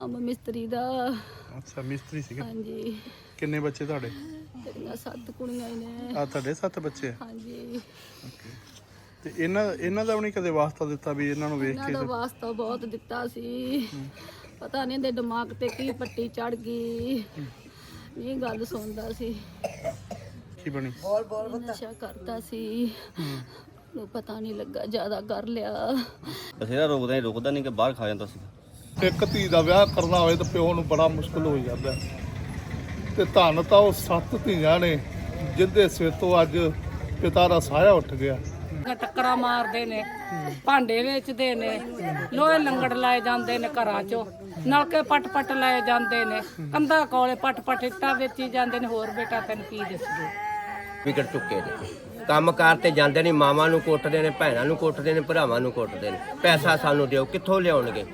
ਮਿਸਤਰੀ ਦਾ। ਅੱਛਾ ਮਿਸਤਰੀ ਸੀਗੇ। ਹਾਂਜੀ। ਕਿੰਨੇ ਬੱਚੇ ਤੁਹਾਡੇ? ਤੇਰੀਆਂ ਸੱਤ ਕੁੜੀਆਂ ਹੀ ਨੇ। ਆ ਤੁਹਾਡੇ ਸੱਤ ਬੱਚੇ ਆ? ਹਾਂਜੀ। ਤੇ ਇਹਨਾਂ ਇਹਨਾਂ ਦਾ ਵੀ ਨਹੀਂ ਕਦੇ ਵਾਸਤਾ ਦਿੱਤਾ ਵੀ ਇਹਨਾਂ ਨੂੰ ਵੇਖ ਇਹਨਾਂ ਕੇ ਦਾ ਵਾਸਤਾ ਬਹੁਤ ਦਿੱਤਾ ਸੀ। ਪਤਾ ਨਹੀਂ ਇਹਦੇ ਦਿਮਾਗ ਤੇ ਕੀ ਪੱਟੀ ਚੜ ਗਈ। ਨਹੀਂ ਗੱਲ ਸੁਣਦਾ ਸੀ। ਕੀ ਬਣੀ? ਨਸ਼ਾ ਕਰਦਾ ਸੀ। ਨੂੰ ਪਤਾ ਨਹੀਂ ਲੱਗਾ ਜ਼ਿਆਦਾ ਕਰ ਲਿਆ। ਬਥੇਰਾ ਰੋਕਦਾ ਨਹੀਂ ਰੁਕਦਾ ਨਹੀਂ ਕਿ ਬਾਹਰ ਖਾ ਜਾਂਦਾ ਸੀ। ਇੱਕ ਧੀ ਦਾ ਵਿਆਹ ਕਰਨਾ ਹੋਵੇ ਤਾਂ ਪਿਓ ਨੂੰ ਬੜਾ ਮੁਸ਼ਕਲ ਹੋ ਜਾਂਦਾ। ਹੈ। ਤੇ ਧੰਨ ਤਾਂ ਉਹ ਸੱਤ ਧੀਆਂ ਨੇ ਜਿੰਦੇ ਸਿਰ ਤੋਂ ਅੱਜ ਪਿਤਾ ਦਾ ਸਾਇਆ ਉੱਠ ਗਿਆ। ਟੱਕਰਾਂ ਮਾਰਦੇ ਨੇ ਭਾਂਡੇ ਵੇਚਦੇ ਨੇ ਲੋਹੇ ਲੰਗੜ ਲਾਏ ਜਾਂਦੇ ਨੇ ਘਰਾਂ 'ਚੋਂ। ਨਲਕੇ ਪੱਟ ਪੱਟ ਲੈ ਜਾਂਦੇ ਨੇ। ਕੰਧਾਂ ਕੋਲੇ ਪੱਟ ਪੱਟ ਇੱਟਾਂ ਵੇਚੀ ਜਾਂਦੇ ਨੇ। ਹੋਰ ਬੇਟਾ ਤੈਨੂੰ ਕੀ ਦੱਸੂ? ਵਿਕਟ ਚੁੱਕੇ ਨੇ। ਕੰਮਕਾਰ ਤੇ ਜਾਂਦੇ ਨੇ, ਮਾਵਾਂ ਨੂੰ ਕੁੱਟਦੇ ਨੇ, ਭੈਣਾਂ ਨੂੰ ਕੁੱਟਦੇ ਨੇ, ਭਰਾਵਾਂ ਨੂੰ ਕੁੱਟਦੇ ਨੇ। ਪੈਸਾ ਸਾਨੂੰ ਦਿਓ, ਕਿੱਥੋਂ ਲਿਆਉਣਗੇ?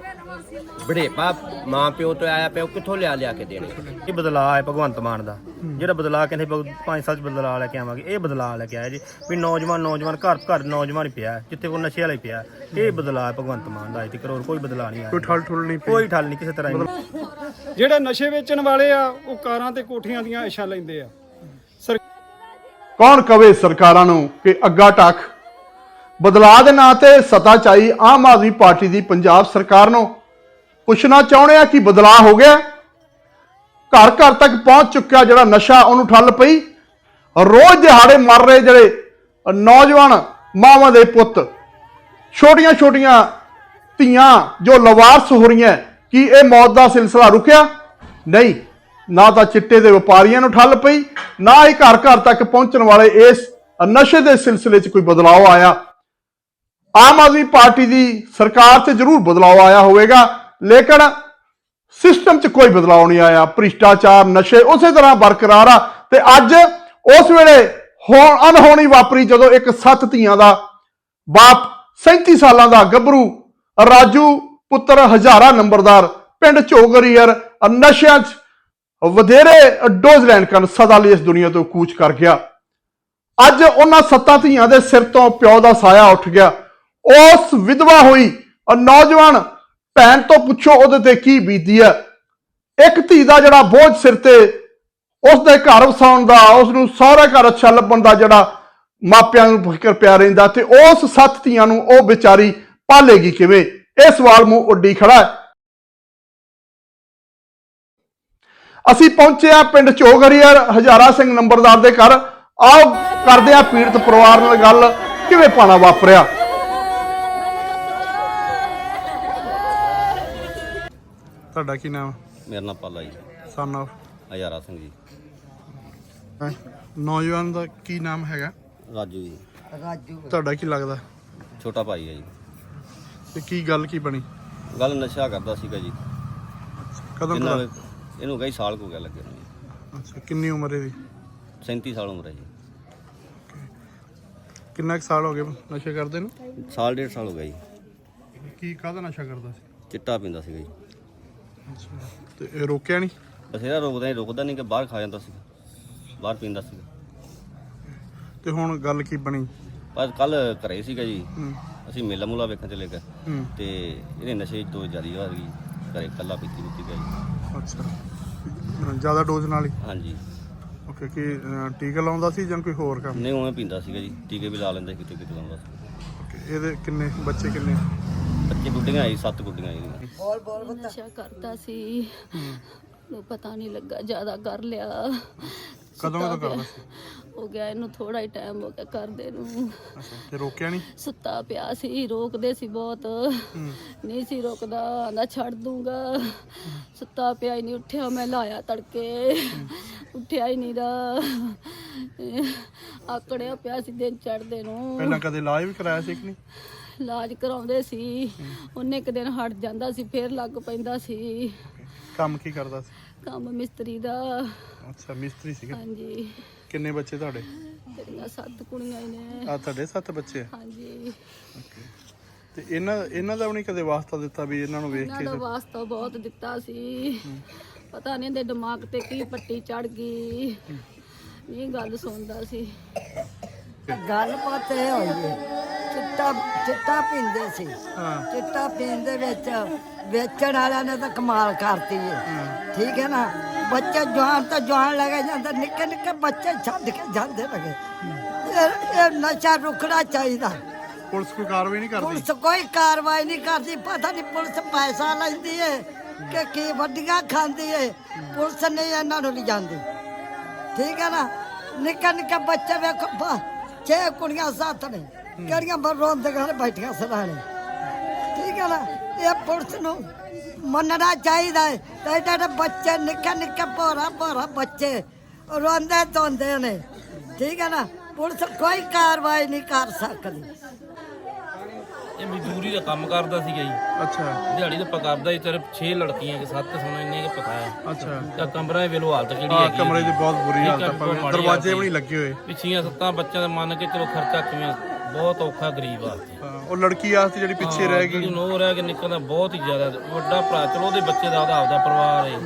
ਬੜੇਪਾ ਮਾਂ ਪਿਓ ਤੋਂ ਆਇਆ ਪਿਓ ਕਿੱਥੋਂ ਲਿਆ ਲਿਆ ਕੇ ਦੇਣਗੇ ਇਹ ਬਦਲਾਅ ਹੈ ਭਗਵੰਤ ਮਾਨ ਦਾ। ਜਿਹੜਾ ਬਦਲਾਅ ਕਹਿੰਦੇ ਭਗ- ਪੰਜ ਸਾਲ ਚ ਬਦਲਾਅ ਲੈ ਕੇ ਆਵਾਂਗੇ ਇਹ ਬਦਲਾਅ ਲੈ ਕੇ ਆਇਆ ਜੀ। ਵੀ ਨੌਜਵਾਨ ਨੌਜਵਾਨ ਘਰ ਘਰ ਨੌਜਵਾਨ ਹੀ ਪਿਆ ਜਿੱਥੇ ਉਹ ਨਸ਼ੇ ਵਾਲਾ ਪਿਆ। ਇਹ ਬਦਲਾਅ ਹੈ ਭਗਵੰਤ ਮਾਨ ਦਾ ਅੱਜ ਤੱਕ ਹੋਰ ਕੋਈ ਬਦਲਾਅ ਨਹੀਂ ਕੋਈ ਆਇਆ ਠਲ ਠੁਲ ਨਹੀਂ ਕੋਈ ਠੱਲ ਨਹੀਂ ਕਿਸੇ ਤਰ੍ਹਾਂ ਦੀ। ਜਿਹੜੇ ਨਸ਼ੇ ਵੇਚਣ ਵਾਲੇ ਆ ਉਹ ਕਾਰਾਂ ਤੇ ਕੋਠੀਆਂ ਦੀਆਂ ਇਸ਼ਾ ਲੈਂਦੇ ਆ। ਕੌਣ ਕਵੇ ਸਰਕਾਰਾਂ ਨੂੰ ਕਿ ਅੱਗਾ ਟੱਕ? ਬਦਲਾਅ ਦੇ ਨਾਂ ਤੇ ਸਤਾ ਚਾਈ ਆਮ ਆਦਮੀ ਪਾਰਟੀ ਦੀ ਪੰਜਾਬ ਸਰਕਾਰ ਨੂੰ ਪੁੱਛਣਾ ਚਾਹੁੰਦੇ ਆ ਕਿ ਬਦਲਾਅ ਹੋ ਗਿਆ। ਘਰ ਘਰ ਤੱਕ ਪਹੁੰਚ ਚੁੱਕਿਆ ਜਿਹੜਾ ਨਸ਼ਾ, ਉਹਨੂੰ ਠੱਲ ਪਈ। ਰੋਜ਼ ਦਿਹਾੜੇ ਮਰ ਰਹੇ ਜਿਹੜੇ ਨੌਜਵਾਨ ਮਾਵਾਂ ਦੇ ਪੁੱਤ। ਛੋਟੀਆਂ ਛੋਟੀਆਂ ਧੀਆਂ ਜੋ ਲਵਾਰਸ ਹੋ ਰਹੀਆਂ, ਕੀ ਇਹ ਮੌਤ ਦਾ ਸਿਲਸਿਲਾ ਰੁਕਿਆ? ਨਹੀਂ, ਨਾ ਤਾਂ ਚਿੱਟੇ ਦੇ ਵਪਾਰੀਆਂ ਨੂੰ ਠੱਲ ਪਈ, ਨਾ ਹੀ ਘਰ ਘਰ ਤੱਕ ਪਹੁੰਚਣ ਵਾਲੇ ਇਸ ਨਸ਼ੇ ਦੇ ਸਿਲਸਿਲੇ 'ਚ ਕੋਈ ਬਦਲਾਅ ਆਇਆ। ਆਮ ਆਦਮੀ ਪਾਰਟੀ ਦੀ ਸਰਕਾਰ 'ਚ ਜ਼ਰੂਰ ਬਦਲਾਅ ਆਇਆ ਹੋਵੇਗਾ। ਲੇਕਿਨ ਸਿਸਟਮ 'ਚ ਕੋਈ ਬਦਲਾਅ ਨਹੀਂ ਆਇਆ, ਭ੍ਰਿਸ਼ਟਾਚਾਰ, ਨਸ਼ੇ, ਉਸੇ ਤਰ੍ਹਾਂ ਬਰਕਰਾਰ ਆ। ਤੇ ਅੱਜ ਉਸ ਵੇਲੇ ਹੋਣ ਅਨਹੋਣੀ ਵਾਪਰੀ ਜਦੋਂ ਇੱਕ ਸੱਤ ਧੀਆਂ ਦਾ ਬਾਪ 37 ਸਾਲਾਂ ਦਾ ਗੱਭਰੂ ਰਾਜੂ ਪੁੱਤਰ ਹਜ਼ਾਰਾ ਨੰਬਰਦਾਰ ਪਿੰਡ ਝੋਗਰੀਅਰ ਨਸ਼ਿਆਂ 'ਚ ਵਧੇਰੇ ਡੋਜ਼ ਲੈਣ ਕਾਰਨ ਸਦਾ ਲਈ ਇਸ ਦੁਨੀਆ ਤੋਂ ਕੂਚ ਕਰ ਗਿਆ। ਅੱਜ ਉਹਨਾਂ ਸੱਤਾਂ ਧੀਆਂ ਦੇ ਸਿਰ ਤੋਂ ਪਿਓ ਦਾ ਸਾਇਆ ਉੱਠ ਗਿਆ। ਉਸ ਵਿਧਵਾ ਹੋਈ ਨੌਜਵਾਨ ਭੈਣ ਤੋਂ ਪੁੱਛੋ ਉਹਦੇ ਤੇ ਕੀ ਬੀਤੀ ਹੈ ਇੱਕ ਧੀ ਦਾ ਜਿਹੜਾ ਬੋਝ ਸਿਰ ਤੇ ਉਸ ਦੇ ਘਰ ਵਸਾਉਣ ਦਾ ਉਸ ਨੂੰ ਸਹੁਰਾ ਘਰ ਅੱਛਾ ਲੱਭਣ ਦਾ ਜਿਹੜਾ ਮਾਪਿਆਂ ਨੂੰ ਫਿਕਰ ਪਿਆ ਰਹਿੰਦਾ ਤੇ ਉਸ ਸੱਤ ਧੀਆਂ ਨੂੰ ਉਹ ਵਿਚਾਰੀ ਪਾਲੇਗੀ ਕਿਵੇਂ? ਇਹ ਸਵਾਲ ਮੂੰਹ ਉੱਡੀ ਖੜਾ ਹੈ। ਅਸੀਂ ਪਹੁੰਚੇ ਆ ਪਿੰਡ ਚੋਗਰੀਅਰ ਹਜ਼ਾਰਾ ਸਿੰਘ ਨੰਬਰਦਾਰ ਦੇ ਘਰ। ਆਓ ਕਰਦੇ ਆ ਪੀੜਤ ਪਰਿਵਾਰ ਨਾਲ ਗੱਲ। ਕਿਵੇਂ ਪਾਣਾ ਵਾਪਰਿਆ? ਤੁਹਾਡਾ ਕੀ ਨਾਮ? ਮੇਰਾ ਨਾਮ ਪਾਲਾ ਜੀ। Son of Hazara Singh ji. ਨੌਜਵਾਨ ਦਾ ਕੀ ਨਾਮ ਹੈਗਾ? ਰਾਜੂ ਜੀ। ਤੁਹਾਡਾ ਕੀ ਲੱਗਦਾ? ਛੋਟਾ ਭਾਈ ਹੈ ਜੀ। ਤੇ ਕੀ ਗੱਲ ਕੀ ਬਣੀ? ਗੱਲ ਨਸ਼ਾ ਕਰਦਾ ਸੀਗਾ ਜੀ। ਕਦੋਂ ਇਹਨਾਂ ਇਹਨੂੰ ਕਈ ਸਾਲ ਹੋ ਗਿਆ ਲੱਗੇ ਨੂੰ ਜੀ। ਅੱਛਾ ਕਿੰਨੀ ਉਮਰ ਹੈ ਇਹਦੀ? 37 ਸਾਲ ਉਮਰ ਹੈ ਜੀ। ਕਿੰਨਾ ਕੁ ਸਾਲ ਹੋ ਗਏ ਨਸ਼ੇ ਕਰਦੇ ਨੂੰ? ਸਾਲ ਡੇਢ ਸਾਲ ਹੋ ਗਿਆ ਜੀ। ਕੀ ਕਾਹਦਾ ਨਸ਼ਾ ਕਰਦਾ ਸੀ? ਚਿੱਟਾ ਪੀਂਦਾ ਸੀਗਾ ਜੀ। ਤੇ ਇਹ ਰੋਕਿਆ ਨਹੀਂ? ਬਥੇਰਾ ਰੋਕਦਾ ਨਹੀਂ ਰੁਕਦਾ ਨਹੀਂ ਕਿ ਬਾਹਰ ਖਾ ਜਾਂਦਾ ਸੀ ਬਾਹਰ ਪੀਂਦਾ ਸੀ ਤੇ ਹੁਣ ਗੱਲ ਕੀ ਬਣੀ? ਪਰ ਕੱਲ ਘਰੇ ਸੀਗਾ ਜੀ। ਹੂੰ। ਅਸੀਂ ਮੇਲਾ ਮੂਲਾ ਵੇਖਣ ਚਲੇ ਗਏ। ਹੂੰ। ਤੇ ਇਹਨੇ ਨਸ਼ੇ ਤੋਂ ਜ਼ਿਆਦਾ ਹੋ ਗਈ ਘਰੇ ਕੱਲਾ ਪੀਤੀ ਪੀਤੀ ਜੀ ਅੱਛਾ। ਜ਼ਿਆਦਾ ਡੋਜ਼ ਨਾਲ ਹੀ? ਹਾਂਜੀ। ਓਕੇ ਕੀ ਅਹ, ਟੀਕਾ ਲਾਉਂਦਾ ਸੀ ਜਾਂ ਕੋਈ ਹੋਰ ਕੰਮ? ਨਹੀਂ ਉਵੇਂ ਪੀਂਦਾ ਸੀਗਾ ਜੀ। ਟੀਕੇ ਵੀ ਲਾ ਲੈਂਦਾ ਸੀ, ਕਿਤੇ ਕਿਤੇ ਲਾਉਂਦਾ ਸੀ। ਓਕੇ ਇਹਦੇ ਕਿੰਨੇ ਬੱਚੇ ਕਿੰਨੇ? ਬੱਚੇ ਗੁੱਡੀਆਂ ਆਈ ਸੱਤ ਗੁੱਡੀਆਂ ਆਈ ਨਸ਼ਾ ਕਰਦਾ ਸੀ। ਨੂੰ ਪਤਾ ਨਹੀਂ ਲੱਗਾ ਜ਼ਿਆਦਾ ਕਰ ਲਿਆ। ਕਦੋਂ ਕਦੋਂ ਕਰਦਾ। ਸੀ? ਹੋ ਗਿਆ ਇਹਨੂੰ ਥੋੜਾ ਹੀ ਟਾਈਮ ਹੋ ਗਿਆ ਕਰਦੇ ਨੂੰ। ਅੱਛਾ ਤੇ ਰੋਕਿਆ ਨਹੀਂ? ਸੁੱਤਾ ਪਿਆ ਸੀ ਰੋਕਦੇ ਸੀ ਬਹੁਤ। ਨਹੀਂ ਸੀ ਰੁਕਦਾ ਆਂਦਾ ਛੱਡ ਦੂੰਗਾ। ਸੁੱਤਾ ਪਿਆ ਹੀ ਨਹੀਂ ਉੱਠਿਆ ਮੈਂ ਲਾਇਆ ਤੜਕੇ। ਉੱਠਿਆ ਹੀ ਨਹੀਂ ਦਾ ਆਕੜਿਆ ਪਿਆ ਸੀ ਦਿਨ ਚੜਦੇ ਨੂੰ। ਪਹਿਲਾਂ ਕਦੇ ਇਲਾਜ ਵੀ ਕਰਾਇਆ ਸੀ ਕਿ ਨਹੀਂ? ਇਲਾਜ ਕਰਾਉਂਦੇ ਸੀ। ਉਹਨੇ ਇੱਕ ਦਿਨ ਹਟ ਜਾਂਦਾ ਸੀ ਫੇਰ ਲੱਗ ਪੈਂਦਾ ਸੀ। ਕੰਮ ਕੀ ਕਰਦਾ ਸੀ? ਕੰਮ ਮਿਸਤਰੀ ਦਾ। ਅੱਛਾ ਮਿਸਤਰੀ ਸੀਗਾ? ਹਾਂਜੀ। ਕਿੰਨੇ ਬੱਚੇ ਤੁਹਾਡੇ? ਤੇਰੀਆਂ ਸੱਤ ਕੁੜੀਆਂ ਹੀ ਨੇ। ਆ ਤੁਹਾਡੇ ਸੱਤ ਬੱਚੇ? ਆ ਹਾਂਜੀ ਤੇ ਇਹਨਾਂ ਇਹਨਾਂ ਦਾ ਵੀ ਨਹੀਂ ਕਦੇ ਵਾਸਤਾ ਦਿੱਤਾ ਵੀ ਇਹਨਾਂ ਨੂੰ ਵੇਖ ਇਹਨਾਂ ਕੇ ਦਾ ਵਾਸਤਾ ਬਹੁਤ ਦਿੱਤਾ ਸੀ। ਪਤਾ ਨਹੀਂ ਇਹਦੇ ਦਿਮਾਗ ਤੇ ਕੀ ਪੱਟੀ ਚੜ ਗਈ। ਨਹੀਂ ਗੱਲ ਸੁਣਦਾ ਸੀ। ਗੱਲ ਬਾਤ ਇਹ ਹੋਈ ਹੈ ਚਿੱਟਾ ਚਿੱਟਾ ਪੀਂਦੇ ਸੀ। ਚਿੱਟਾ ਪੀਣ ਦੇ ਵਿੱਚ ਵੇਚਣ ਵਾਲਿਆਂ ਨੇ ਤਾਂ ਕਮਾਲ ਕਰਤੀ ਹੈ। ਠੀਕ ਹੈ ਨਾ? ਬੱਚੇ ਜਵਾਨ ਤਾਂ ਜਵਾਨ ਲੱਗੇ ਜਾਂਦੇ ਨਿੱਕੇ ਨਿੱਕੇ ਬੱਚੇ ਛੱਡ ਕੇ ਜਾਂਦੇ ਲਗੇ ਇਹ ਨਸ਼ਾ ਰੁਕਣਾ ਚਾਹੀਦਾ। ਪੁਲਿਸ ਕੋਈ ਕਾਰਵਾਈ ਨਹੀਂ ਕਰਦੀ? ਪੁਲਿਸ ਕੋਈ ਕਾਰਵਾਈ ਨਹੀਂ ਕਰਦੀ। ਪਤਾ ਨਹੀਂ ਪੁਲਿਸ ਪੈਸਾ ਲੈਂਦੀ ਹੈ ਕਿ ਕੀ ਵੱਡੀਆਂ ਖਾਂਦੀ ਹੈ ਪੁਲਿਸ ਨਹੀਂ ਇਹਨਾਂ ਨੂੰ ਨਹੀਂ ਜਾਂਦੀ। ਠੀਕ ਹੈ ਨਾ? ਨਿੱਕਾ ਨਿੱਕਾ ਬੱਚੇ ਵੇਖੋ ਛੇ ਕੁੜੀਆਂ ਸਾਥ ਨੇ। ਕਿਹੜੀਆਂ ਬਰੋਂ ਦੇ ਘਰ ਬੈਠੀਆਂ ਸਰਾਣੇ ਠੀਕ ਹੈ ਨਾ? ਇਹ ਪੁਲਿਸ ਨੂੰ ਮੰਨਣਾ ਚਾਹੀਦਾ ਹੈ। ਤੇ ਜਿਹੜੇ ਬੱਚੇ ਨਿੱਕੇ ਨਿੱਕੇ ਭੋਰਾ ਭੋਰਾ ਬੱਚੇ ਰੋਂਦੇ ਧੋਂਦੇ ਨੇ। ਠੀਕ ਹੈ ਨਾ? ਪੁਲਿਸ ਕੋਈ ਕਾਰਵਾਈ ਨਹੀਂ ਕਰ ਸਕਦੀ। ਇਹ ਮਜ਼ਦੂਰੀ ਦਾ ਕੰਮ ਕਰਦਾ ਸੀਗਾ ਜੀ। ਅੱਛਾ। ਦਿਹਾੜੀ ਤਾਂ ਪਕਾਰਦਾ ਹੀ ਸਿਰਫ 6 ਲੜਕੀਆਂ ਕਿ 7 ਸੋਨਾ ਇੰਨੇ ਕਿ ਪਕਾਇਆ। ਅੱਛਾ। ਤਾਂ ਕਮਰਾ ਵੇਲੋ ਹਾਲਤ ਕਿਹੜੀ ਆ ਹੈਗੀ ਕਮਰੇ ਦੀ ਬਹੁਤ ਬੁਰੀ ਹਾਲਤ ਆ, ਭਾਵੇਂ। ਦਰਵਾਜ਼ੇ ਵੀ ਨਹੀਂ ਲੱਗੇ ਹੋਏ। ਪਿੱਛੀਆਂ ਸੱਤਾਂ ਬੱਚਿਆਂ ਦਾ ਮੰਨ ਕੇ ਚਲੋ ਖਰਚਾ ਕਿਵੇਂ ਬਹੁਤ ਔਖਾ ਗਰੀਬ ਵਾਸਤੇ ਹਾਂ, ਉਹ ਲੜਕੀ ਆਸਤੇ ਜਿਹੜੀ ਪਿੱਛੇ ਰਹਿ ਜਿਹੜੀ ਗਈ। ਨੋ ਰਹਿ ਕੇ ਨਿਕਲਦਾ ਬਹੁਤ ਹੀ ਜ਼ਿਆਦਾ। ਵੱਡਾ ਭਰਾ ਚਲੋ ਉਹਦੇ ਬੱਚੇ ਦਾ ਉਹਦਾ ਆਪਦਾ ਪਰਿਵਾਰ ਹੈ।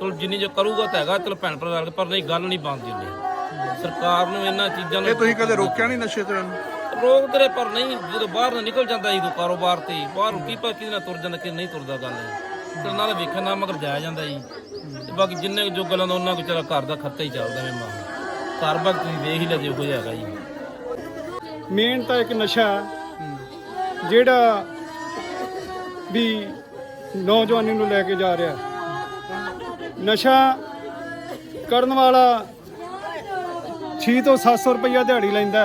ਚਲੋ ਜਿੰਨੀ ਜੋ ਕਰੂਗਾ ਤਾਂ ਹੈਗਾ ਚਲੋ ਭੈਣ ਭਰਾ ਕੇ ਪਰ ਨਹੀਂ ਗੱਲ ਨਹੀਂ ਬਣਦੀ ਹੁੰਦੀ। ਸਰਕਾਰ ਨੂੰ ਇਹਨਾਂ ਚੀਜ਼ਾਂ ਨੂੰ ਇਹ ਤੁਸੀਂ ਕਦੇ ਰੋਕਿਆ ਨਹੀਂ ਨਸ਼ੇ ਤੋਂ ਇਹਨੂੰ? ਰੋਕ ਤੇਰੇ ਪਰ ਨਹੀਂ ਜਦੋਂ ਬਾਹਰ ਨਾ ਨਿਕਲ ਜਾਂਦਾ ਜੀ ਕਾਰੋਬਾਰ ਤੇ ਬਾਹਰ ਰੁਕੀ ਪਰ ਕਿਹਦੇ ਨਾਲ ਤੁਰ ਜਾਂਦਾ ਕਿ ਨਹੀਂ ਤੁਰਦਾ ਗੱਲ। ਤੇ ਨਾਲ ਵੇਖਣ ਨਾਲ ਮਗਰ ਜਾਇਆ ਜਾਂਦਾ ਜੀ ਤੇ ਬਾਕੀ ਜਿੰਨੇ ਜੋ ਗੱਲਾਂ ਦਾ ਉਹਨਾਂ ਚਲਾ ਘਰ ਦਾ ਖਰਚਾ ਹੀ ਚੱਲਦਾ ਮੈਂ ਮਾਂ ਘਰ ਬਾਕ ਤੁਸੀਂ ਵੇਖ ਹੀ ਲੈ ਜੇ ਕੋਈ ਹੈਗਾ ਜੀ। ਮੇਨ ਤਾਂ ਇੱਕ ਨਸ਼ਾ ਜਿਹੜਾ ਵੀ ਨੌਜਵਾਨੀ ਨੂੰ ਲੈ ਕੇ ਜਾ ਰਿਹਾ ਨਸ਼ਾ ਕਰਨ ਵਾਲਾ 6 ਤੋਂ 700 ਰੁਪਈਆ ਦਿਹਾੜੀ ਲੈਂਦਾ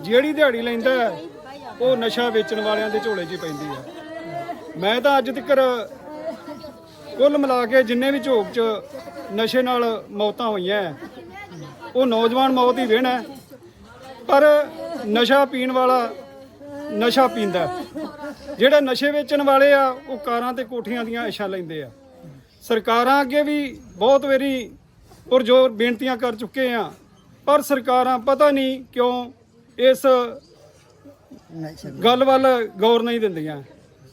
ਜਿਹੜੀ ਦਿਹਾੜੀ ਲੈਂਦਾ ਉਹ ਨਸ਼ਾ ਵੇਚਣ ਵਾਲਿਆਂ ਦੇ ਝੋਲੇ 'ਚ ਹੀ ਪੈਂਦੀ ਹੈ। ਮੈਂ ਤਾਂ ਅੱਜ ਤੱਕ ਕੁੱਲ ਮਿਲਾ ਕੇ ਜਿੰਨੇ ਵੀ ਝੋਕ 'ਚ ਨਸ਼ੇ ਨਾਲ ਮੌਤਾਂ ਹੋਈਆਂ ਹੈ, ਉਹ ਨੌਜਵਾਨ ਮੌਤ ਹੀ ਵੇਣਾ ਪਰ ਨਸ਼ਾ ਪੀਣ ਵਾਲਾ ਨਸ਼ਾ ਪੀਂਦਾ ਹੈ। ਜਿਹੜੇ ਨਸ਼ੇ ਵੇਚਣ ਵਾਲੇ ਆ, ਉਹ ਕਾਰਾਂ ਤੇ ਕੋਠੀਆਂ ਦੀਆਂ ਇਸ਼ਾ ਲੈਂਦੇ ਆ। ਸਰਕਾਰਾਂ ਅੱਗੇ ਵੀ ਬਹੁਤ ਵਾਰੀ ਪੁਰਜੋਰ ਬੇਨਤੀਆਂ ਕਰ ਚੁੱਕੇ ਆ, ਪਰ ਸਰਕਾਰਾਂ ਪਤਾ ਨਹੀਂ ਕਿਉਂ ਇਸ ਗੱਲ ਵੱਲ ਗੌਰ ਨਹੀਂ ਦਿੰਦੀਆਂ।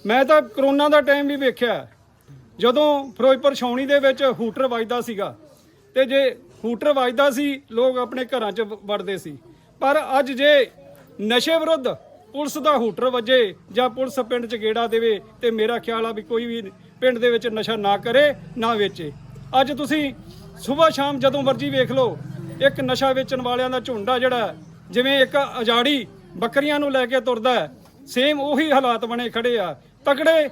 ਮੈਂ ਤਾਂ ਕਰੋਨਾ ਦਾ ਟਾਈਮ ਵੀ ਵੇਖਿਆ। ਜਦੋਂ ਫਿਰੋਜ਼ਪੁਰ ਛਾਉਣੀ ਦੇ ਵਿੱਚ ਹੂਟਰ ਵੱਜਦਾ ਸੀਗਾ, ਤੇ ਜੇ ਹੂਟਰ ਵੱਜਦਾ ਸੀ, ਲੋਕ ਆਪਣੇ ਘਰਾਂ 'ਚ ਵ- ਵੜਦੇ ਸੀ। ਪਰ ਅੱਜ ਜੇ ਨਸ਼ੇ ਵਿਰੁੱਧ ਪੁਲਿਸ ਦਾ ਹੂਟਰ ਵੱਜੇ ਜਾਂ ਪੁਲਿਸ ਪਿੰਡ 'ਚ ਗੇੜਾ ਦੇਵੇ ਤੇ ਮੇਰਾ ਖਿਆਲ ਆ ਵੀ ਕੋਈ ਵੀ ਪਿੰਡ ਦੇ ਵਿੱਚ ਨਸ਼ਾ ਨਾ ਕਰੇ, ਨਾ ਵੇਚੇ। ਅੱਜ ਤੁਸੀਂ ਸਵੇਰ ਸ਼ਾਮ ਜਦੋਂ ਮਰਜ਼ੀ ਵੇਖ ਲਓ, ਇੱਕ ਨਸ਼ਾ ਵੇਚਣ ਵਾਲਿਆਂ ਦਾ ਝੁੰਡ ਆ ਜਿਹੜਾ ਜਿਵੇਂ ਇੱਕ ਅਜਾੜੀ ਬੱਕਰੀਆਂ ਨੂੰ ਲੈ ਕੇ ਤੁਰਦਾ ਹੈ, ਸੇਮ ਉਹੀ ਹਾਲਾਤ ਬਣੇ ਖੜੇ ਆ। ਤਕੜੇ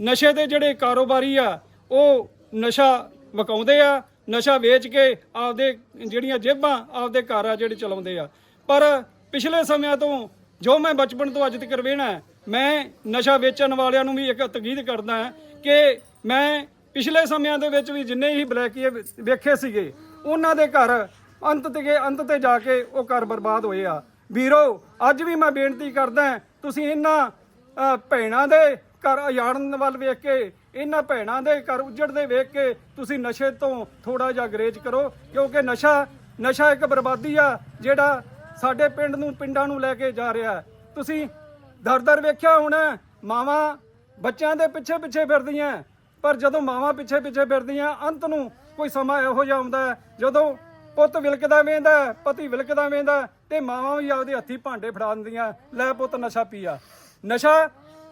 ਨਸ਼ੇ ਦੇ ਜਿਹੜੇ ਕਾਰੋਬਾਰੀ ਆ, ਉਹ ਨਸ਼ਾ ਵਕਾਉਂਦੇ ਆ ਨਸ਼ਾ ਵੇਚ ਕੇ ਆਪਦੇ ਜਿਹੜੀਆਂ ਜੇਬਾਂ ਆਪਦੇ ਘਰ ਆ ਜਿਹੜੇ ਚਲਾਉਂਦੇ ਆ। ਪਰ ਪਿਛਲੇ ਸਮਿਆਂ ਤੋਂ ਜੋ ਮੈਂ ਬਚਪਨ ਤੋਂ ਅੱਜ ਤੱਕ ਵੇਣਾ ਮੈਂ ਨਸ਼ਾ ਵੇਚਣ ਵਾਲਿਆਂ ਨੂੰ ਵੀ ਇੱਕ ਤਕੀਦ ਕਰਦਾ ਹਾਂ ਕਿ ਮੈਂ ਪਿਛਲੇ ਸਮਿਆਂ ਦੇ ਵਿੱਚ ਵੀ ਜਿੰਨੇ ਹੀ ਬਲੈਕੀਏ ਵੇਖੇ ਸੀਗੇ, ਉਹਨਾਂ ਦੇ ਘਰ ਅੰਤ ਤੇ ਅੰਤ ਤੇ ਜਾ ਕੇ ਉਹ ਘਰ ਬਰਬਾਦ ਹੋਏ ਆ। ਵੀਰੋ, ਅੱਜ ਵੀ ਮੈਂ ਬੇਨਤੀ ਕਰਦਾ ਤੁਸੀਂ ਇਹਨਾਂ ਭੈਣਾਂ ਦੇ ਘਰ ਉਜਾੜਨ ਵੱਲ ਵੇਖ ਕੇ ਇਹਨਾਂ ਭੈਣਾਂ ਦੇ ਘਰ ਉਜੜਦੇ ਵੇਖ ਕੇ ਤੁਸੀਂ ਨਸ਼ੇ ਤੋਂ ਥੋੜਾ ਜਿਹਾ ਗਰੇਜ ਕਰੋ, ਕਿਉਂਕਿ ਨਸ਼ਾ ਨਸ਼ਾ ਇੱਕ ਬਰਬਾਦੀ ਆ ਜਿਹੜਾ ਸਾਡੇ ਪਿੰਡ ਨੂੰ, ਪਿੰਡਾਂ ਨੂੰ ਲੈ ਕੇ ਜਾ ਰਿਹਾ ਤੁਸੀਂ ਦਰ ਦਰ ਵੇਖਿਆ ਹੋਣਾ ਮਾਵਾਂ ਬੱਚਿਆਂ ਦੇ ਪਿੱਛੇ ਪਿੱਛੇ ਫਿਰਦੀਆਂ ਪਰ ਜਦੋਂ ਮਾਵਾਂ ਪਿੱਛੇ ਪਿੱਛੇ ਫਿਰਦੀਆਂ, ਅੰਤ ਨੂੰ ਕੋਈ ਸਮਾਂ ਇਹੋ ਜਿਹਾ ਆਉਂਦਾ ਜਦੋਂ ਪੁੱਤ ਵਿਲਕਦਾ ਵੇਂਦਾ ਪਤੀ ਵਿਲਕਦਾ ਵੇਂਦਾ ਤੇ ਮਾਵਾਂ ਵੀ ਆਪਦੇ ਹੱਥੀ ਭਾਂਡੇ ਫੜਾ ਦਿੰਦੀਆਂ, ਲੈ ਪੁੱਤ ਨਸ਼ਾ ਪੀਆ ਨਸ਼ਾ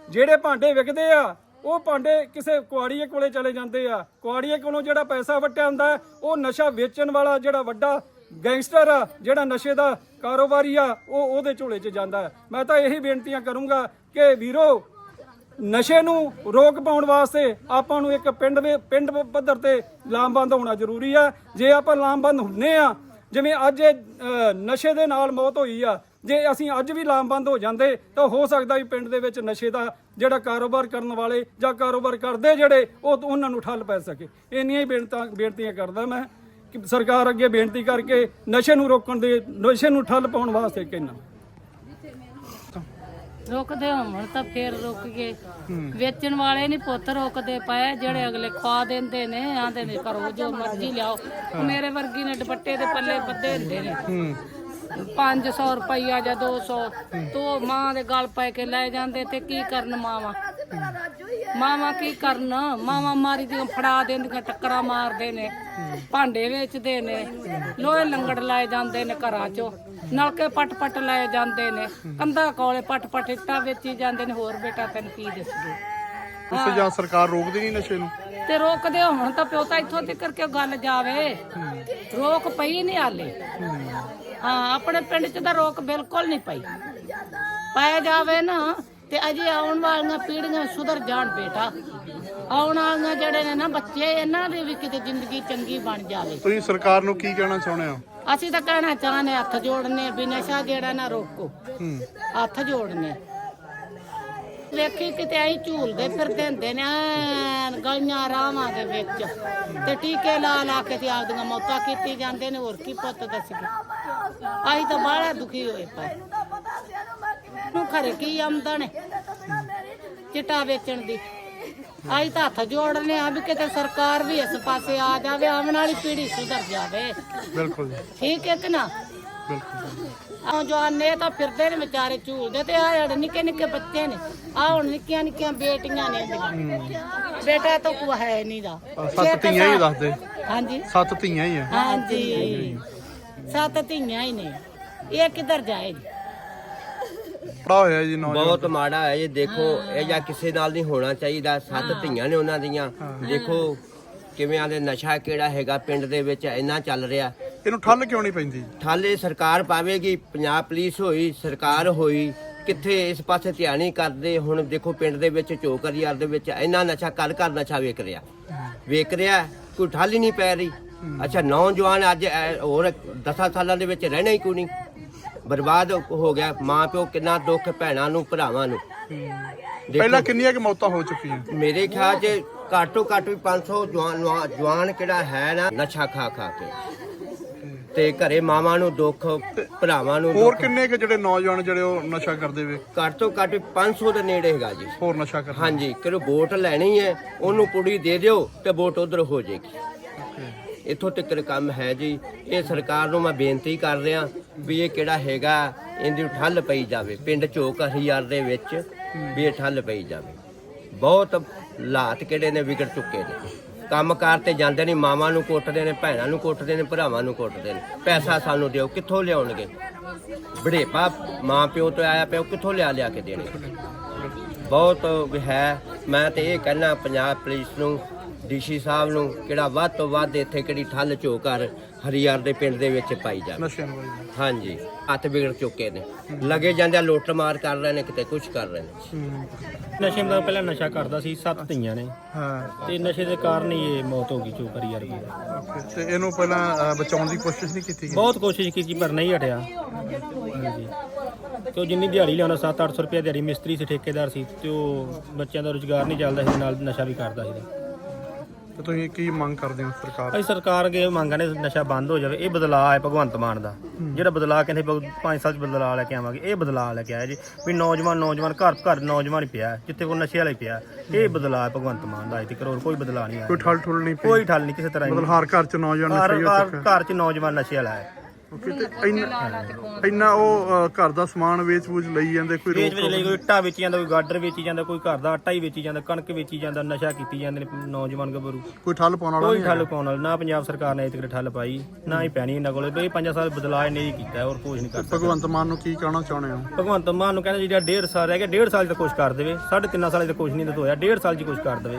ਜਿਹੜੇ ਭਾਂਡੇ ਵਿਕਦੇ ਆ ਉਹ ਭਾਂਡੇ ਕਿਸੇ ਕੁਆੜੀਏ ਕੋਲੇ ਚਲੇ ਜਾਂਦੇ ਆ। ਕੁਆੜੀਏ ਕੋਲੋਂ ਜਿਹੜਾ ਪੈਸਾ ਵਟਿਆ ਹੁੰਦਾ ਉਹ ਨਸ਼ਾ ਵੇਚਣ ਵਾਲਾ ਜਿਹੜਾ ਵੱਡਾ ਗੈਂਗਸਟਰ ਆ, ਜਿਹੜਾ ਨਸ਼ੇ ਦਾ ਕਾਰੋਬਾਰੀ ਆ, ਉਹ ਉਹਦੇ ਝੋਲੇ 'ਚ ਜਾਂਦਾ ਮੈਂ ਤਾਂ ਇਹੀ ਬੇਨਤੀਆਂ ਕਰੂੰਗਾ ਕਿ ਵੀਰੋ, ਨਸ਼ੇ ਨੂੰ ਰੋਕ ਪਾਉਣ ਵਾਸਤੇ ਆਪਾਂ ਨੂੰ ਇੱਕ ਪਿੰਡ ਦੇ ਪਿੰਡ ਪੱਧਰ ਤੇ ਲਾਮਬੰਦ ਹੋਣਾ ਜ਼ਰੂਰੀ ਆ। ਜੇ ਆਪਾਂ ਲਾਮਬੰਦ ਹੁੰਨੇ ਆ, ਜਿਵੇਂ ਅੱਜ ਨਸ਼ੇ ਦੇ ਨਾਲ ਮੌਤ ਹੋਈ ਆ ਜੇ ਅਸੀਂ ਅੱਜ ਵੀ ਲਾਮਬੰਦ ਹੋ ਜਾਂਦੇ ਤਾਂ ਹੋ ਸਕਦਾ ਵੀ ਪਿੰਡ ਦੇ ਵਿੱਚ ਨਸ਼ੇ ਦਾ ਜਿਹੜਾ ਕਾਰੋਬਾਰ ਕਰਨ ਵਾਲੇ ਜਾਂ ਕਾਰੋਬਾਰ ਕਰਦੇ ਜਿਹੜੇ ਉਹ ਉਹਨਾਂ ਨੂੰ ਠੱਲ ਪੈ ਸਕੇ। ਇੰਨੀਆਂ ਹੀ ਬੇਨਤਾਂ ਬੇਨਤੀਆਂ ਕਰਦਾ ਮੈਂ ਕਿ ਸਰਕਾਰ ਅੱਗੇ ਬੇਨਤੀ ਕਰਕੇ ਨਸ਼ੇ ਨੂੰ ਰੋਕਣ ਦੇ ਨਸ਼ੇ ਨੂੰ ਠੱਲ ਪਾਉਣ ਵਾਸਤੇ ਕਹਿਣਾ ਰੁਕਦੇ ਹੋਣ ਤਾਂ ਫੇਰ ਰੁਕ ਗਏ। ਵੇਚਣ ਵਾਲੇ ਨਹੀਂ ਪੁੱਤ ਰੁਕਦੇ ਪਏ ਜਿਹੜੇ ਅਗਲੇ ਖਵਾ ਦਿੰਦੇ ਨੇ ਆਂਦੇ ਨੇ ਕਰੋ ਜੋ ਮਰਜ਼ੀ ਲਿਆਓ। ਮੇਰੇ ਵਰਗੀ ਨੇ ਦੁਪੱਟੇ ਦੇ ਪੱਲੇ ਬੱਦੇ ਹੁੰਦੇ ਨੇ। 500 ਰੁਪਈਆ ਜਾਂ 200 ਤੋ ਮਾਂ ਦੇ ਗਲ ਪੈ ਕੇ ਲੈ ਜਾਂਦੇ ਤੇ ਕੀ ਕਰਨ ਮਾਵਾ? ਮਾਵਾ ਕੀ ਕਰਨ? ਮਾਵਾ ਮਾਰੀ ਦੀਆਂ ਫੜਾ ਦਿੰਦੀਆਂ ਟੱਕਰਾਂ ਮਾਰਦੇ ਨੇ ਭਾਂਡੇ ਵੇਚਦੇ ਨੇ ਲੋਹੇ ਲੰਗੜ ਲਾਏ ਜਾਂਦੇ ਨੇ ਘਰਾਂ 'ਚੋਂ ਨਲਕੇ ਪਟ ਪਟ ਲਾਏ ਜਾਂਦੇ ਨੇ ਕੰਧਾਂ ਕੋਲੇ ਪਟ ਪਟ ਇੱਟਾਂ ਵੇਚੀ ਜਾਂਦੇ ਨੇ ਹੋਰ ਬੇਟਾ ਤੈਨੂੰ ਕੀ ਦੱਸੂ ਤੁਸੀਂ ਜਾਂ ਸਰਕਾਰ ਰੋਕਦੀ ਨਹੀਂ ਨਸ਼ੇ ਨੂੰ? ਤੇ ਰੋਕਦੇ ਹੁਣ ਤਾਂ ਪਿਓ ਤਾਂ ਇੱਥੋਂ ਤੱਕ ਕਿ ਗੱਲ ਜਾਵੇ। ਰੋਕ ਪਈ ਨਹੀਂ ਹਾਲੇ। ਹਾਂ ਆਪਣੇ ਪਿੰਡ 'ਚ ਤਾਂ ਰੋਕ ਬਿਲਕੁਲ ਨਹੀਂ ਪਈ। ਪਾਇਆ ਜਾਵੇ ਨਾ ਤੇ ਅਜੇ ਆਉਣ ਵਾਲੀਆਂ ਪੀੜ੍ਹੀਆਂ ਸੁਧਰ ਜਾਣ ਬੇਟਾ। ਆਉਣ ਵਾਲੀਆਂ ਜਿਹੜੇ ਨੇ ਨਾ ਬੱਚੇ ਇਹਨਾਂ ਦੀ ਵੀ ਕਿਤੇ ਜ਼ਿੰਦਗੀ ਚੰਗੀ ਬਣ ਜਾਵੇ। ਤੁਸੀਂ ਸਰਕਾਰ ਨੂੰ ਕੀ ਕਹਿਣਾ ਚਾਹੁੰਦੇ ਹੋ? ਅਸੀਂ ਤਾਂ ਕਹਿਣਾ ਚਾਹਨੇ ਹੱਥ ਜੋੜਨੇ ਵੀ ਨਸ਼ਾ ਜਿਹੜਾ ਨਾ ਰੋਕੋ। ਹੱਥ ਜੋੜਨੇ। ਵੇਖੀ ਕਿਤੇ ਐਂ ਝੂਲਦੇ ਫਿਰਦੇ ਹੁੰਦੇ ਨੇ ਐਨ ਗਲੀਆਂ ਰਾਵਾਂ ਦੇ ਵਿੱਚ। ਤੇ ਟੀਕੇ ਲਾ ਲਾ ਕੇ ਤੇ ਆਪਦੀਆਂ ਮੌਤਾਂ ਕੀਤੀ ਜਾਂਦੇ ਨੇ ਹੋਰ ਕੀ ਪੁੱਤ ਦੱਸ ਕੇ ਅਸੀਂ ਤਾਂ ਬਾਹਲਾ ਦੁਖੀ ਹੋਏ ਪਏ ਨੂੰ ਖਰੇ ਕੀ ਆਮਦਨ ਹੈ? ਚਿੱਟਾ ਵੇਚਣ ਦੀ। ਅਸੀਂ ਤਾਂ ਹੱਥ ਜੋੜਨੇ ਆ ਵੀ ਕਿਤੇ ਸਰਕਾਰ ਵੀ ਇਸ ਪਾਸੇ ਆ ਜਾਵੇ ਆਉਣ ਵਾਲੀ ਪੀੜ੍ਹੀ ਸੁਧਰ ਜਾਵੇ। ਬਿਲਕੁਲ ਜੀ। ਠੀਕ ਹੈ ਕਿ ਨਾ? ਬਿਲਕੁਲ ਆ ਜਵਾਨ ਨੇ ਤਾਂ ਫਿਰਦੇ ਨੇ ਵਿਚਾਰੇ ਝੂਲਦੇ ਤੇ ਆ ਜਿਹੜੇ ਨਿੱਕੇ ਨਿੱਕੇ ਬੱਚੇ ਨੇ ਆ ਹੁਣ ਨਿੱਕੀਆਂ ਨਿੱਕੀਆਂ ਬੇਟੀਆਂ ਨੇ। ਇਹਦੀਆਂ ਬੇਟਾ ਤਾਂ ਕੋਈ ਹੈ ਨਹੀਂ ਦਾ ਆਹ ਸੱਤ ਧੀਆਂ ਹੀ ਦੱਸਦੇ। ਹਾਂਜੀ। ਸੱਤ ਧੀਆਂ ਹੀ ਆ। ਹਾਂਜੀ। ਸੱਤ ਧੀਆਂ ਹੀ ਨੇ। ਇਹ ਕਿੱਧਰ ਜਾਏਗੀ ਪੜਾ ਹੋਇਆ ਜੀ ਨੌਜਵਾਨ। ਬਹੁਤ ਮਾੜਾ ਹੈ ਇਹ ਦੇਖੋ ਇਹ ਜਾਂ ਕਿਸੇ ਨਾਲ ਨਹੀਂ ਹੋਣਾ ਚਾਹੀਦਾ। ਸੱਤ ਧੀਆਂ ਨੇ ਉਹਨਾਂ ਦੀਆਂ। ਦੇਖੋ ਕਿਵੇਂ ਆਂਦੇ ਨਸ਼ਾ ਕਿਹੜਾ ਹੈਗਾ ਪਿੰਡ ਦੇ ਵਿੱਚ ਇੰਨਾ ਚੱਲ ਰਿਹਾ। ਇਹਨੂੰ ਠੱਲ ਕਿਉਂ ਨਹੀਂ ਪੈਂਦੀ? ਠਾਲੇ ਸਰਕਾਰ ਪਾਵੇਗੀ ਪੰਜਾਬ ਪੁਲਿਸ ਹੋਈ ਸਰਕਾਰ ਹੋਈ ਕਿੱਥੇ ਇਸ ਪਾਸੇ ਧਿਆਨ ਨਹੀਂ ਕਰਦੇ। ਹੁਣ ਦੇਖੋ ਪਿੰਡ ਦੇ ਵਿੱਚ ਚੋਕਰ ਯਾਰ ਦੇ ਵਿੱਚ ਇੰਨਾ ਨਸ਼ਾ ਘਰ ਘਰ ਨਸ਼ਾ ਵੇਚ ਰਿਹਾ। ਵੇਚ ਰਿਹਾ ਕੋਈ ਠੱਲ ਹੀ ਨਹੀਂ ਪੈ ਰਹੀ। ਅੱਛਾ ਨੌਜਵਾਨ ਅੱਜ ਐ- ਹੋਰ 10 ਸਾਲਾਂ ਦੇ ਵਿੱਚ ਰਹਿਣਾ ਹੀ ਕੋਈ ਨਹੀਂ? ਬਰਬਾਦ ਹੋ ਗਿਆ ਮਾਂ ਪਿਓ ਕਿੰਨਾ ਦੁੱਖ ਭੈਣਾਂ ਨੂੰ ਭਰਾਵਾਂ ਨੂੰ। ਦੇਖੋ, ਪਹਿਲਾਂ ਕਿੰਨੀਆਂ ਕਿ ਮੌਤਾਂ ਹੋ ਚੁੱਕੀਆਂ? ਮੇਰੇ ਖਿਆਲ 'ਚ ਘੱਟੋ ਘੱਟ ਵੀ 500 ਜਵਾਨ ਨੌ- ਜਵਾਨ ਕਿਹੜਾ ਹੈ ਨਾ ਨਸ਼ਾ ਖਾ ਖਾ ਕੇ। ਤੇ ਘਰੇ ਮਾਵਾਂ ਨੂੰ ਦੁੱਖ ਭਰਾਵਾਂ ਨੂੰ ਹੋਰ ਦੁੱਖ। ਕਿੰਨੇ ਕਿ ਜਿਹੜੇ ਨੌਜਵਾਨ ਜਿਹੜੇ ਉਹ ਨਸ਼ਾ ਕਰਦੇ ਵੇ? ਘੱਟ ਤੋਂ ਘੱਟ ਵੀ 500 ਦੇ ਨੇੜੇ ਹੈਗਾ ਜੀ। ਹੋਰ ਨਸ਼ਾ ਕਰਦੇ ਹਾਂਜੀ ਕਿਹੜਾ ਵੋਟ ਲੈਣੀ ਹੈ ਉਹਨੂੰ ਪੁੜੀ ਦੇ ਦਿਓ ਤੇ ਵੋਟ ਉਧਰ ਹੋ ਜਾਏਗੀ। ਇੱਥੋਂ ਤੱਕ ਕੰਮ ਹੈ ਜੀ। ਇਹ ਸਰਕਾਰ ਨੂੰ ਮੈਂ ਬੇਨਤੀ ਕਰ ਰਿਹਾ ਵੀ ਇਹ ਕਿਹੜਾ ਹੈਗਾ, ਇਹਦੀ ਠੱਲ ਪਈ ਜਾਵੇ। ਪਿੰਡ ਝੋਕ ਹਜ਼ਾਰ ਦੇ ਵਿੱਚ ਵੀ ਇਹ ਠੱਲ ਪਈ ਜਾਵੇ। ਬਹੁਤ ਹਾਲਾਤ ਕਿਹੜੇ ਨੇ ਵਿਗੜ ਚੁੱਕੇ ਨੇ। ਕੰਮਕਾਰ ਤੇ ਜਾਂਦੇ ਨਹੀਂ ਮਾਵਾਂ ਨੂੰ ਕੁੱਟਦੇ ਨੇ, ਭੈਣਾਂ ਨੂੰ ਕੁੱਟਦੇ ਨੇ, ਭਰਾਵਾਂ ਨੂੰ ਕੁੱਟਦੇ ਨੇ। ਪੈਸਾ ਸਾਨੂੰ ਦਿਓ, ਕਿੱਥੋਂ ਲਿਆਉਣਗੇ? ਬੜੇਪਾ ਮਾਂ ਪਿਓ ਤੋਂ ਆਇਆ ਪਿਓ ਕਿੱਥੋਂ ਲਿਆ ਲਿਆ ਕੇ ਦੇਣਗੇ ਬਹੁਤ ਹੈ, ਮੈਂ ਤੇ ਇਹ ਕਹਿਣਾ ਪੰਜਾਬ ਪੁਲਿਸ ਨੂੰ ਡੀਸੀ ਸਾਹਿਬ ਨੂੰ ਕਿਹੜਾ ਵੱਧ ਤੋਂ ਵੱਧ ਇੱਥੇ ਕਿਹੜੀ ਠੱਲ ਝੋਕਰ ਹਰੀਆਰ ਦੇ ਪਿੰਡ ਦੇ ਵਿੱਚ ਪਾਈ ਜਾਵੇ। ਨਸ਼ਿਆਂ ਨੂੰ ਬਾਈ। ਹਾਂਜੀ ਹੱਥ ਵਿਗੜ ਚੁੱਕੇ ਨੇ। ਲੱਗੇ ਜਾਂਦੇ ਆ, ਲੁੱਟ ਮਾਰ ਕਰ ਰਹੇ ਨੇ ਕਿਤੇ ਕੁਝ ਕਰ ਰਹੇ ਨੇ। ਨਸ਼ੇ ਦਾ ਪਹਿਲਾਂ ਨਸ਼ਾ ਕਰਦਾ ਸੀ ਸੱਤ ਧੀਆਂ ਨੇ। ਹਾਂ। ਤੇ ਨਸ਼ੇ ਦੇ ਕਾਰਨ ਹੀ ਇਹ ਮੌਤ ਹੋ ਗਈ ਚੋਕਰੀ ਯਾਰ ਦੀ ਓਕੇ ਤੇ ਇਹਨੂੰ ਪਹਿਲਾਂ ਅਹ, ਬਚਾਉਣ ਦੀ ਕੋਸ਼ਿਸ਼ ਨਹੀਂ ਕੀਤੀ ਗਈ? ਬਹੁਤ ਕੋਸ਼ਿਸ਼ ਕੀਤੀ ਪਰ ਨਹੀਂ ਹਟਿਆ। ਹਾਂਜੀ। ਜਿੰਨੀ ਦਿਹਾੜੀ ਲਿਆਉਂਦਾ 7-800 ਰੁਪਏ ਦਿਹਾੜੀ ਮਿਸਤਰੀ ਸੀ ਠੇਕੇਦਾਰ ਸੀ ਤੇ ਉਹ ਬੱਚਿਆਂ ਦਾ ਰੁਜ਼ਗਾਰ ਨਹੀਂ ਚੱਲਦਾ ਸੀ ਨਾਲ ਨਸ਼ਾ ਵੀ ਕਰਦਾ ਸੀ। ਤੇ ਤੁਸੀਂ ਕੀ ਮੰਗ ਕਰਦੇ ਹੋ ਸਰਕਾਰ ਅਸੀਂ ਸਰਕਾਰ ਅੱਗੇ ਮੰਗਾਂ ਨੇ ਨਸ਼ਾ ਬੰਦ ਹੋ ਜਾਵੇ ਇਹ ਬਦਲਾਅ ਹੈ ਭਗਵੰਤ ਮਾਨ ਦਾ। ਜਿਹੜਾ ਬਦਲਾਅ ਕਹਿੰਦੇ ਭਗ- ਪੰਜ ਸਾਲ ਚ ਬਦਲਾਅ ਲੈ ਕੇ ਆਵਾਂਗੇ ਇਹ ਬਦਲਾਅ ਲੈ ਕੇ ਆਇਆ ਜੀ। ਵੀ ਨੌਜਵਾਨ ਨੌਜਵਾਨ ਘਰ ਘਰ ਨੌਜਵਾਨ ਹੀ ਪਿਆ ਹੈ, ਜਿੱਥੇ ਕੋਈ ਨਸ਼ੇ ਵਾਲਾ ਹੀ ਪਿਆ। ਹੈ। ਇਹ ਬਦਲਾਅ ਹੈ ਭਗਵੰਤ ਮਾਨ ਦਾ ਅਜੇ ਤੱਕ ਹੋਰ ਕੋਈ ਬਦਲਾਅ ਨਹੀਂ ਕੋਈ ਆਇਆ। ਠੱਲ ਠੁੱਲ ਨਹੀਂ ਪਈ? ਕੋਈ ਠੱਲ ਨਹੀਂ ਕਿਸੇ ਤਰ੍ਹਾਂ ਦੀ। ਮਤਲਬ ਹਰ ਘਰ ਚ ਨੌਜਵਾਨ ਘਰ ਨਸ਼ੇ ਹੋ ਘਰ ਚੁੱਕਾ ਘਰ ਚ ਨੌਜਵਾਨ ਨਸ਼ੇ ਵਾਲਾ ਹੈ। ਇੰਨਾ ਇੰਨਾ ਉਹ ਘਰ ਦਾ ਸਮਾਨ ਵੇਚ-ਵੂਚ ਲਈ ਜਾਂਦੇ ਕੋਈ ਰੋਕ ਵੇਚ ਲਈ ਕੋਈ ਇੱਟਾਂ ਵੇਚੀ ਜਾਂਦਾ ਕੋਈ ਗਾਡਰ ਵੇਚੀ ਜਾਂਦਾ ਕੋਈ ਘਰ ਦਾ ਆਟਾ ਹੀ ਵੇਚੀ ਜਾਂਦਾ ਕਣਕ ਵੇਚੀ ਜਾਂਦਾ ਨਸ਼ਾ ਕੀਤੀ ਜਾਂਦੇ ਨੇ ਨੌਜਵਾਨ ਗੱਭਰੂ। ਕੋਈ ਠੱਲ ਪਾਉਣ ਵਾਲਾ ਕੋਈ ਨਹੀਂ ਠੱਲ ਪਾਉਣ ਵਾਲਾ ਨਾ ਪੰਜਾਬ ਸਰਕਾਰ ਨੇ ਤੱਕ ਠੱਲ ਪਾਈ ਨਾ ਹੀ ਪੈਣੀ ਇਹਨਾਂ ਕੋਲੇ ਇਹ ਪੰਜਾਂ ਸਾਲ ਬਦਲਾਅ ਨਹੀਂ ਕੀਤਾ ਹੋਰ ਕੁਝ ਨਹੀਂ ਕਰ ਸਕਦਾ। ਭਗਵੰਤ ਮਾਨ ਨੂੰ ਕੀ ਕਹਿਣਾ ਚਾਹੁੰਦੇ ਹੋ? ਭਗਵੰਤ ਮਾਨ ਨੂੰ ਕਹਿੰਦੇ ਜਿਹੜਾ ਡੇਢ ਸਾਲ ਰਹਿ ਗਿਆ ਡੇਢ ਸਾਲ 'ਚ ਤਾਂ ਕੁਝ ਕਰ ਦੇਵੇ ਸਾਢੇ ਤਿੰਨ ਸਾਲ 'ਚ ਤਾਂ ਕੁਝ ਨਹੀਂ ਦਿੱਤਾ ਹੋਇਆ ਡੇਢ ਸਾਲ 'ਚ ਕੁਝ ਕਰ ਦੇਵੇ।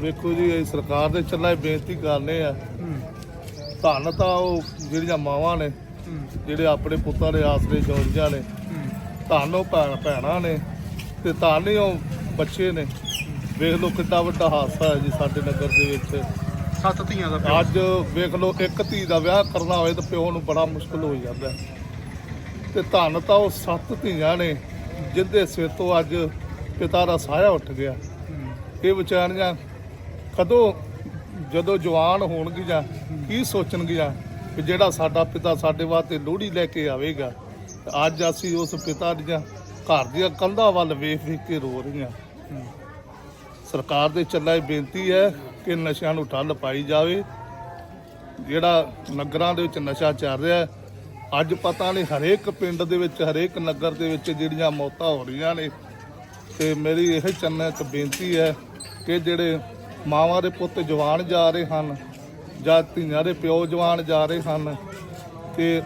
ਵੇਖੋ ਜੀ ਇਹ ਸਰਕਾਰ ਦੇ ਚੱਲਾ ਬੇਨਤੀ ਕਰਨੇ ਆ। ਧੰਨ ਤਾਂ ਉਹ ਜਿਹੜੀਆਂ ਮਾਵਾਂ ਨੇ ਜਿਹੜੇ ਆਪਣੇ ਪੁੱਤਾਂ ਦੇ ਆਸਰੇ ਜੋੜੀਆਂ ਨੇ ਧੰਨ ਉਹ ਭੈਣ ਭੈਣਾਂ ਨੇ ਤੇ ਧੰਨ ਹੀ ਉਹ ਬੱਚੇ ਨੇ। ਵੇਖ ਲਓ ਕਿੰਨਾ ਵੱਡਾ ਹਾਦਸਾ ਹੈ ਜੀ ਸਾਡੇ ਨਗਰ ਦੇ ਵਿੱਚ। ਸੱਤ ਧੀਆਂ ਦਾ ਪਿਓ। ਅੱਜ ਵੇਖ ਲਓ ਇੱਕ ਧੀ ਦਾ ਵਿਆਹ ਕਰਨਾ ਹੋਵੇ ਤਾਂ ਪਿਓ ਨੂੰ ਬੜਾ ਮੁਸ਼ਕਲ ਹੋ ਜਾਂਦਾ ਹੈ। ਤੇ ਧੰਨ ਤਾਂ ਉਹ ਸੱਤ ਧੀਆਂ ਨੇ ਜਿੰਦੇ ਸਿਰ ਤੋਂ ਅੱਜ ਪਿਤਾ ਦਾ ਸਾਇਆ ਉੱਠ ਗਿਆ। ਇਹ ਵਿਚਾਰੀਆਂ ਕਦੋਂ ਜਦੋਂ ਜਵਾਨ ਹੋਣਗੀਆਂ ਕੀ ਸੋਚਣਗੀਆਂ ਕਿ ਜਿਹੜਾ ਸਾਡਾ ਪਿਤਾ ਸਾਡੇ ਵਾਸਤੇ ਲੋਹੜੀ ਲੈ ਕੇ ਆਵੇਗਾ ਅੱਜ ਅਸੀਂ ਉਸ ਪਿਤਾ ਦੀਆਂ ਘਰ ਦੀਆਂ ਕੰਧਾਂ ਵੱਲ ਵੇਖ ਵੇਖ ਕੇ ਰੋ ਰਹੀਆਂ ਸਰਕਾਰ ਦੇ ਚੱਲਾ ਇਹ ਬੇਨਤੀ ਹੈ ਕਿ ਨਸ਼ਿਆਂ ਨੂੰ ਠੱਲ ਪਾਈ ਜਾਵੇ। ਜਿਹੜਾ ਨਗਰਾਂ ਦੇ ਵਿੱਚ ਨਸ਼ਾ ਚੱਲ ਰਿਹਾ ਅੱਜ ਪਤਾ ਨਹੀਂ ਹਰੇਕ ਪਿੰਡ ਦੇ ਵਿੱਚ, ਹਰੇਕ ਨਗਰ ਦੇ ਵਿੱਚ ਜਿਹੜੀਆਂ ਮੌਤਾਂ ਹੋ ਰਹੀਆਂ ਨੇ। ਤੇ ਮੇਰੀ ਇਹ ਚੰਨਾ ਇੱਕ ਬੇਨਤੀ ਹੈ ਕਿ ਜਿਹੜੇ ਮਾਵਾਂ ਦੇ ਪੁੱਤ ਜਵਾਨ ਜਾ ਰਹੇ ਹਨ, ਜਾਂ ਧੀਆਂ ਦੇ ਪਿਓ ਜਵਾਨ ਜਾ ਰਹੇ ਹਨ, ਤੇ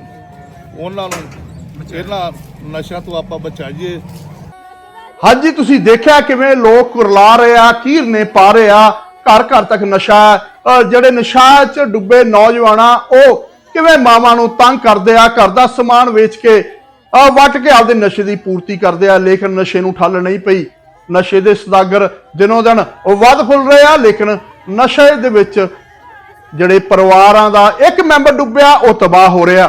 ਉਹਨਾਂ ਨੂੰ ਇਹਨਾਂ ਨਸ਼ਿਆਂ ਤੋਂ ਆਪਾਂ ਬਚਾਈਏ। ਹਾਂਜੀ, ਤੁਸੀਂ ਦੇਖਿਆ ਕਿਵੇਂ ਲੋਕ ਕੁਰਲਾ ਰਹੇ ਆ ਕੀਰਨੇ ਪਾ ਰਹੇ ਆ, ਘਰ ਘਰ ਤੱਕ ਨਸ਼ਾ ਜਿਹੜੇ ਨਸ਼ਾ 'ਚ ਡੁੱਬੇ ਨੌਜਵਾਨਾਂ, ਉਹ ਕਿਵੇਂ ਮਾਵਾਂ ਨੂੰ ਤੰਗ ਕਰਦੇ ਆ, ਘਰ ਦਾ ਸਮਾਨ ਵੇਚ ਕੇ, ਅਹ, ਵੱਟ ਕੇ ਆਪਦੇ ਨਸ਼ੇ ਦੀ ਪੂਰਤੀ ਕਰਦੇ ਆ, ਲੇਕਿਨ ਨਸ਼ੇ ਨੂੰ ਠੱਲ ਨਹੀਂ ਪਈ। ਨਸ਼ੇ ਦੇ ਸਦਾਗਰ ਦਿਨੋਂ ਦਿਨ ਉਹ ਵੱਧ ਫੁੱਲ ਰਹੇ ਆ ਲੇਕਿਨ ਨਸ਼ੇ ਦੇ ਵਿੱਚ ਜਿਹੜੇ ਪਰਿਵਾਰਾਂ ਦਾ ਇੱਕ ਮੈਂਬਰ ਡੁੱਬਿਆ, ਉਹ ਤਬਾਹ ਹੋ ਰਿਹਾ।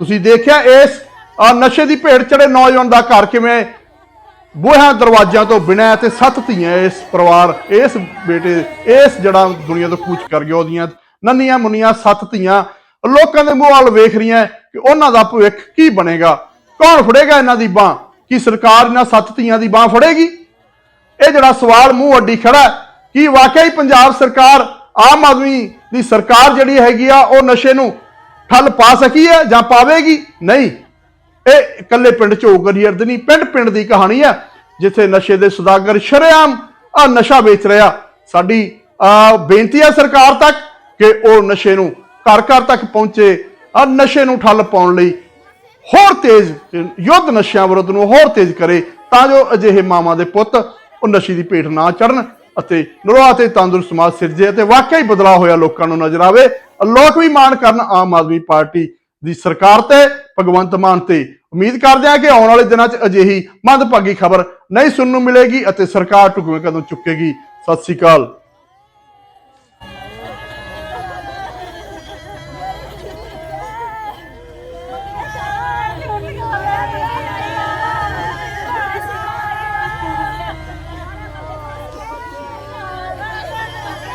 ਤੁਸੀਂ ਦੇਖਿਆ ਇਸ ਨਸ਼ੇ ਦੀ ਭੇਟ ਚੜੇ ਨੌਜਵਾਨ ਦਾ ਘਰ ਕਿਵੇਂ ਬੂਹਾਂ ਦਰਵਾਜ਼ਿਆਂ ਤੋਂ ਬਿਨਾਂ ਤੇ ਸੱਤ ਧੀਆਂ ਇਸ ਪਰਿਵਾਰ, ਇਸ ਬੇਟੇ, ਇਸ ਜਿਹੜਾ ਦੁਨੀਆ ਤੋਂ ਕੂਚ ਕਰ ਗਿਆ, ਉਹਦੀਆਂ ਨੰਨੀਆਂ ਮੁੰਨੀਆਂ ਸੱਤ ਧੀਆਂ। ਲੋਕਾਂ ਦੇ ਮੂੰਹ ਵੱਲ ਵੇਖ ਰਹੀਆਂ ਕਿ ਉਹਨਾਂ ਦਾ ਭਵਿੱਖ ਕੀ ਬਣੇਗਾ, ਕੌਣ ਫੜੇਗਾ ਇਹਨਾਂ ਦੀ ਬਾਹ? ਕੀ ਸਰਕਾਰ ਇਹਨਾਂ ਸੱਤ ਧੀਆਂ ਦੀ ਬਾਹ ਫੜੇਗੀ? ਇਹ ਜਿਹੜਾ ਸਵਾਲ ਮੂੰਹ ਅੱਡੀ ਖੜਾ ਹੈ, ਕੀ ਵਾਕਈ ਪੰਜਾਬ ਸਰਕਾਰ ਆਮ ਆਦਮੀ ਦੀ ਸਰਕਾਰ ਜਿਹੜੀ ਹੈਗੀ ਆ ਉਹ ਨਸ਼ੇ ਨੂੰ ਠੱਲ ਪਾ ਸਕੀ ਹੈ ਜਾਂ ਪਾਵੇਗੀ? ਨਹੀਂ। ਇਹ ਇਕੱਲੇ ਪਿੰਡ ਚ ਹੋ ਅਰਦ ਨਹੀਂ ਪਿੰਡ ਪਿੰਡ ਦੀ ਕਹਾਣੀ ਹੈ ਜਿੱਥੇ ਨਸ਼ੇ ਦੇ ਸੁਦਾਗਰ ਸ਼ਰੇਆਮ ਆ ਨਸ਼ਾ ਵੇਚ ਰਿਹਾ। ਸਾਡੀ ਆ ਬੇਨਤੀ ਹੈ ਸਰਕਾਰ ਤੱਕ ਕਿ ਉਹ ਨਸ਼ੇ ਨੂੰ ਘਰ ਘਰ ਤੱਕ ਪਹੁੰਚੇ ਆ ਨਸ਼ੇ ਨੂੰ ਠੱਲ ਪਾਉਣ ਲਈ ਹੋਰ ਤੇਜ਼ ਯੁੱਧ ਨਸ਼ਿਆਂ ਵਿਰੁੱਧ ਨੂੰ ਹੋਰ ਤੇਜ਼ ਕਰੇ ਤਾਂ ਜੋ ਅਜਿਹੇ ਮਾਵਾਂ ਦੇ ਪੁੱਤ ਉਹ ਨਸ਼ੇ ਦੀ ਭੇਟ ਨਾ ਚੜਨ ਅਤੇ ਨਰਵਾ ਤੇ ਤੰਦਰੁਸਤ ਸਮਾਜ ਸਿਰਜੇ ਅਤੇ ਵਾਕਿਆ ਹੀ ਬਦਲਾਅ ਹੋਇਆ ਲੋਕਾਂ ਨੂੰ ਨਜ਼ਰ ਆਵੇ ਲੋਕ ਵੀ ਮਾਣ ਕਰਨ ਆਮ ਆਦਮੀ ਪਾਰਟੀ ਦੀ ਸਰਕਾਰ ਤੇ, ਭਗਵੰਤ ਮਾਨ ਤੇ। ਉਮੀਦ ਕਰਦੇ ਹਾਂ ਕਿ ਆਉਣ ਵਾਲੇ ਦਿਨਾਂ 'ਚ ਅਜਿਹੀ ਮੰਦਭਾਗੀ ਖਬਰ ਨਹੀਂ ਸੁਣਨ ਨੂੰ ਮਿਲੇਗੀ ਅਤੇ ਸਰਕਾਰ ਢੁਕਵੇਂ ਕਦਮ ਚੁੱਕੇਗੀ। ਸਤਿ ਸ਼੍ਰੀ ਅਕਾਲ।